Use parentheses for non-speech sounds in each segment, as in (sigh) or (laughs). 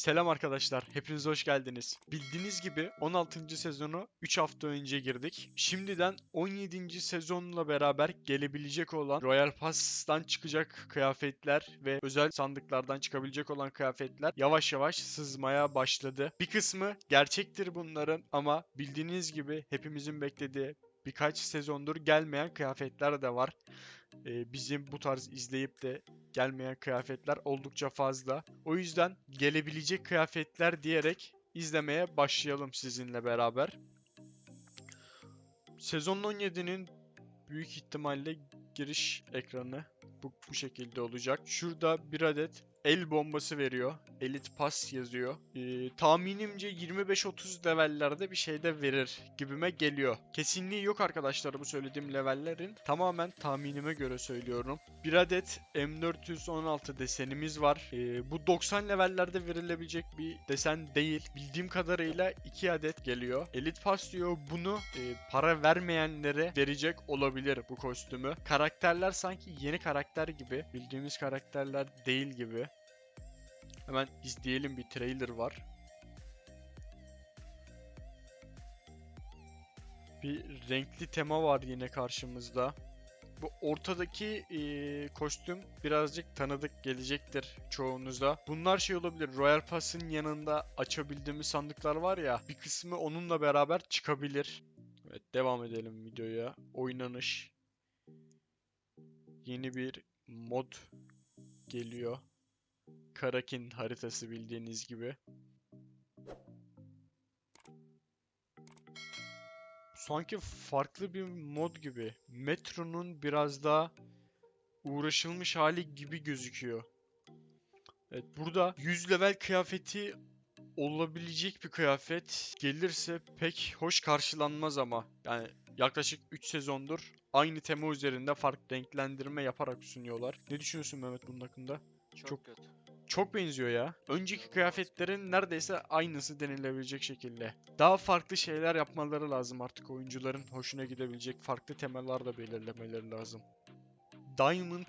Selam arkadaşlar, hepiniz hoş geldiniz. Bildiğiniz gibi 16. sezonu 3 hafta önce girdik. Şimdiden 17. sezonla beraber gelebilecek olan Royal Pass'tan çıkacak kıyafetler ve özel sandıklardan çıkabilecek olan kıyafetler yavaş yavaş sızmaya başladı. Bir kısmı gerçektir bunların ama bildiğiniz gibi hepimizin beklediği birkaç sezondur gelmeyen kıyafetler de var. Ee, bizim bu tarz izleyip de gelmeyen kıyafetler oldukça fazla. O yüzden gelebilecek kıyafetler diyerek izlemeye başlayalım sizinle beraber. Sezon 17'nin büyük ihtimalle giriş ekranı bu, bu şekilde olacak. Şurada bir adet el bombası veriyor. Elite Pass yazıyor. Ee, tahminimce 25-30 levellerde bir şey de verir gibime geliyor. Kesinliği yok arkadaşlar bu söylediğim levellerin. Tamamen tahminime göre söylüyorum. Bir adet M416 desenimiz var. Ee, bu 90 levellerde verilebilecek bir desen değil. Bildiğim kadarıyla 2 adet geliyor. Elite Pass diyor bunu e, para vermeyenlere verecek olabilir bu kostümü. Karakterler sanki yeni karakter gibi. Bildiğimiz karakterler değil gibi. Hemen izleyelim bir trailer var. Bir renkli tema var yine karşımızda. Bu ortadaki eee, kostüm birazcık tanıdık gelecektir çoğunuza. Bunlar şey olabilir. Royal Pass'ın yanında açabildiğimiz sandıklar var ya. Bir kısmı onunla beraber çıkabilir. Evet devam edelim videoya. Oynanış. Yeni bir mod geliyor. Karakin haritası bildiğiniz gibi. Sanki farklı bir mod gibi. Metro'nun biraz daha uğraşılmış hali gibi gözüküyor. Evet burada 100 level kıyafeti olabilecek bir kıyafet gelirse pek hoş karşılanmaz ama. Yani yaklaşık 3 sezondur aynı tema üzerinde farklı renklendirme yaparak sunuyorlar. Ne düşünüyorsun Mehmet bunun hakkında? Çok, Çok- kötü. Çok benziyor ya. Önceki kıyafetlerin neredeyse aynısı denilebilecek şekilde. Daha farklı şeyler yapmaları lazım artık oyuncuların hoşuna gidebilecek farklı temalar da belirlemeleri lazım. Diamond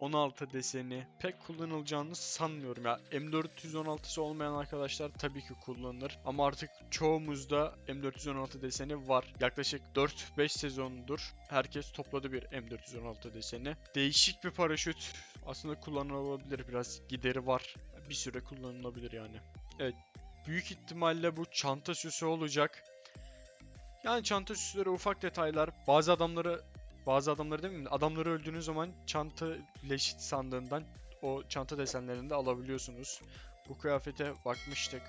M416 deseni pek kullanılacağını sanmıyorum ya. M416'sı olmayan arkadaşlar tabii ki kullanılır ama artık çoğumuzda M416 deseni var. Yaklaşık 4-5 sezondur herkes topladı bir M416 deseni. Değişik bir paraşüt aslında kullanılabilir biraz gideri var. Bir süre kullanılabilir yani. Evet. Büyük ihtimalle bu çanta süsü olacak. Yani çanta süsleri ufak detaylar. Bazı adamları bazı adamları değil mi? Adamları öldüğünüz zaman çanta leşit sandığından o çanta desenlerini de alabiliyorsunuz. Bu kıyafete bakmıştık.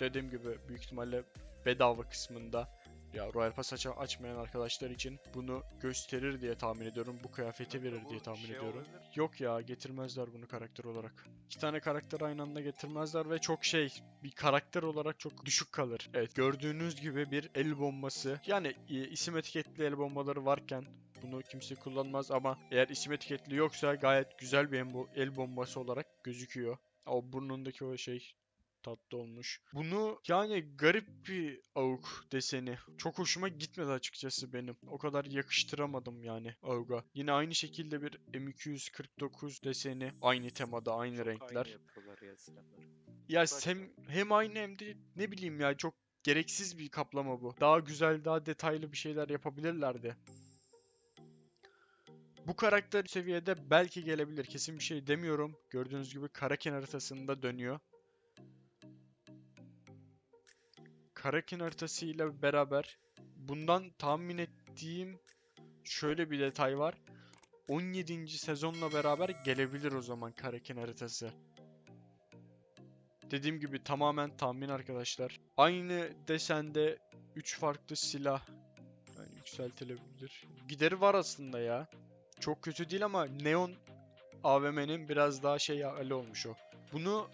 Dediğim gibi büyük ihtimalle bedava kısmında ya Royal Pass aç- açmayan arkadaşlar için bunu gösterir diye tahmin ediyorum. Bu kıyafeti verir diye tahmin şey ediyorum. olabilir. Yok ya getirmezler bunu karakter olarak. İki tane karakter aynı anda getirmezler ve çok şey bir karakter olarak çok düşük kalır. Evet gördüğünüz gibi bir el bombası. Yani e, isim etiketli el bombaları varken bunu kimse kullanmaz ama eğer isim etiketli yoksa gayet güzel bir el bombası olarak gözüküyor. O burnundaki o şey tatlı olmuş. Bunu yani garip bir avuk deseni. Çok hoşuma gitmedi açıkçası benim. O kadar yakıştıramadım yani avuga. Yine aynı şekilde bir M249 deseni. Aynı temada, aynı Çok renkler. Aynı ya. Ya hem, hem aynı hem de ne bileyim ya çok gereksiz bir kaplama bu. Daha güzel, daha detaylı bir şeyler yapabilirlerdi. Bu karakter seviyede belki gelebilir. Kesin bir şey demiyorum. Gördüğünüz gibi Karakin haritasında dönüyor. Karakin haritasıyla beraber bundan tahmin ettiğim şöyle bir detay var. 17. sezonla beraber gelebilir o zaman Karakin haritası. Dediğim gibi tamamen tahmin arkadaşlar. Aynı desende 3 farklı silah yani yükseltilebilir. Gideri var aslında ya. Çok kötü değil ama Neon AVM'nin biraz daha şey hali olmuş o. Bunu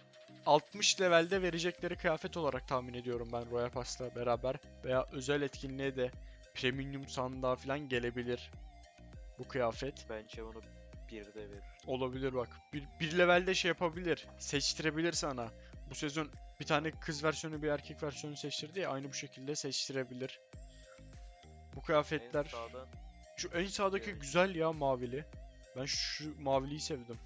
60 levelde verecekleri kıyafet olarak tahmin ediyorum ben Royal Pass'la beraber. Veya özel etkinliğe de premium sandığa falan gelebilir bu kıyafet. Bence onu bir de verir. Olabilir bak. Bir, bir levelde şey yapabilir. Seçtirebilir sana. Bu sezon bir tane kız versiyonu bir erkek versiyonu seçtirdi ya aynı bu şekilde seçtirebilir. Bu En kıyafetler sağdan şu en sağdaki güzel ya mavili. Ben şu maviliyi sevdim.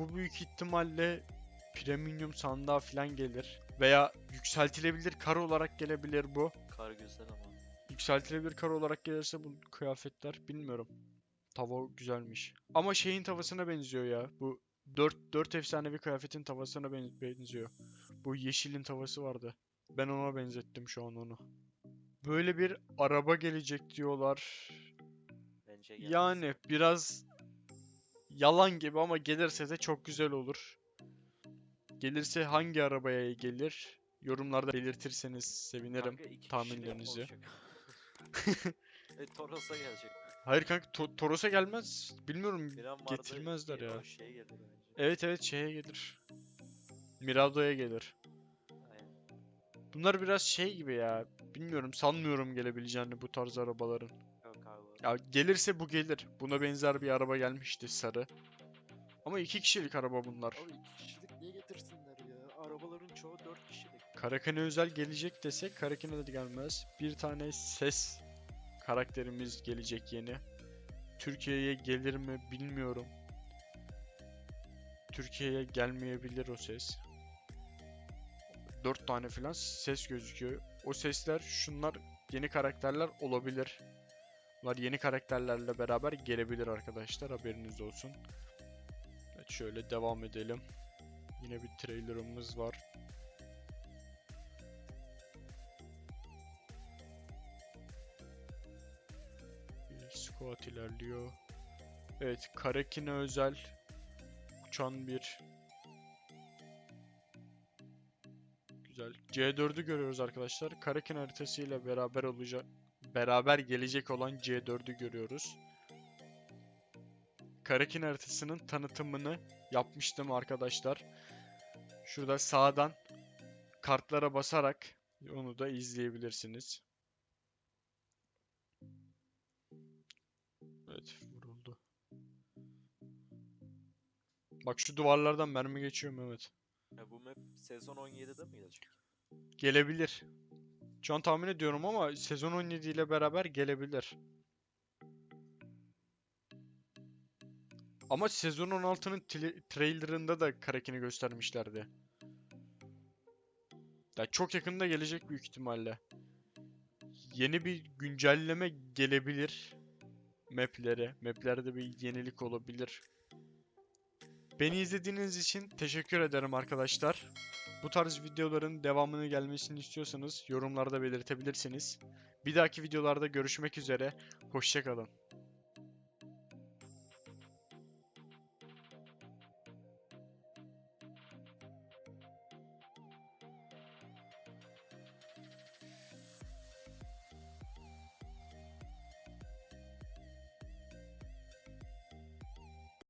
bu büyük ihtimalle premium sandığa falan gelir. Veya yükseltilebilir kar olarak gelebilir bu. Kar güzel ama. Yükseltilebilir kar olarak gelirse bu kıyafetler bilmiyorum. Tava güzelmiş. Ama şeyin tavasına benziyor ya. Bu 4 4 efsanevi kıyafetin tavasına ben- benziyor. Bu yeşilin tavası vardı. Ben ona benzettim şu an onu. Böyle bir araba gelecek diyorlar. Bence gelmez. Yani biraz yalan gibi ama gelirse de çok güzel olur. Gelirse hangi arabaya gelir? Yorumlarda belirtirseniz sevinirim. Kanka iki tahminlerinizi. olacak. (laughs) e Toros'a gelecek. Hayır kanka To- Toros'a gelmez. Bilmiyorum. Miran vardı. Getirmezler ya. o Şey gelir bence. Evet evet şeye gelir. Mirado'ya gelir. Aynen. Bunlar biraz şey gibi ya. Bilmiyorum sanmıyorum gelebileceğini bu tarz arabaların. Yok abi. Ya gelirse bu gelir. Buna benzer bir araba gelmişti sarı. Ama iki kişilik araba bunlar. Abi iki kişilik niye getirsinler ya? Arabaların çoğu dört kişilik. Karakane özel gelecek desek Karakane de gelmez. Bir tane ses karakterimiz gelecek yeni. Türkiye'ye gelir mi bilmiyorum. Türkiye'ye gelmeyebilir o ses. 4 tane falan ses gözüküyor. O sesler şunlar yeni karakterler olabilir. Bunlar yeni karakterlerle beraber gelebilir arkadaşlar haberiniz olsun. Evet şöyle devam edelim. Yine bir trailerımız var. Bir squat ilerliyor. Evet, Karakine özel uçan bir C4'ü görüyoruz arkadaşlar. Karakin haritasıyla beraber olacak beraber gelecek olan C4'ü görüyoruz. Karakin haritasının tanıtımını yapmıştım arkadaşlar. Şurada sağdan kartlara basarak onu da izleyebilirsiniz. Evet vuruldu. Bak şu duvarlardan mermi geçiyor Mehmet. Ya bu map sezon 17'de mi gelecek? Gelebilir. Şu an tahmin ediyorum ama sezon 17 ile beraber gelebilir. Ama sezon 16'nın tile- trailerında da Karakin'i göstermişlerdi. Ya çok yakında gelecek büyük ihtimalle. Yeni bir güncelleme gelebilir maplere. Maplerde bir yenilik olabilir. Beni izlediğiniz için teşekkür ederim arkadaşlar. Bu tarz videoların devamını gelmesini istiyorsanız yorumlarda belirtebilirsiniz. Bir dahaki videolarda görüşmek üzere. Hoşçakalın.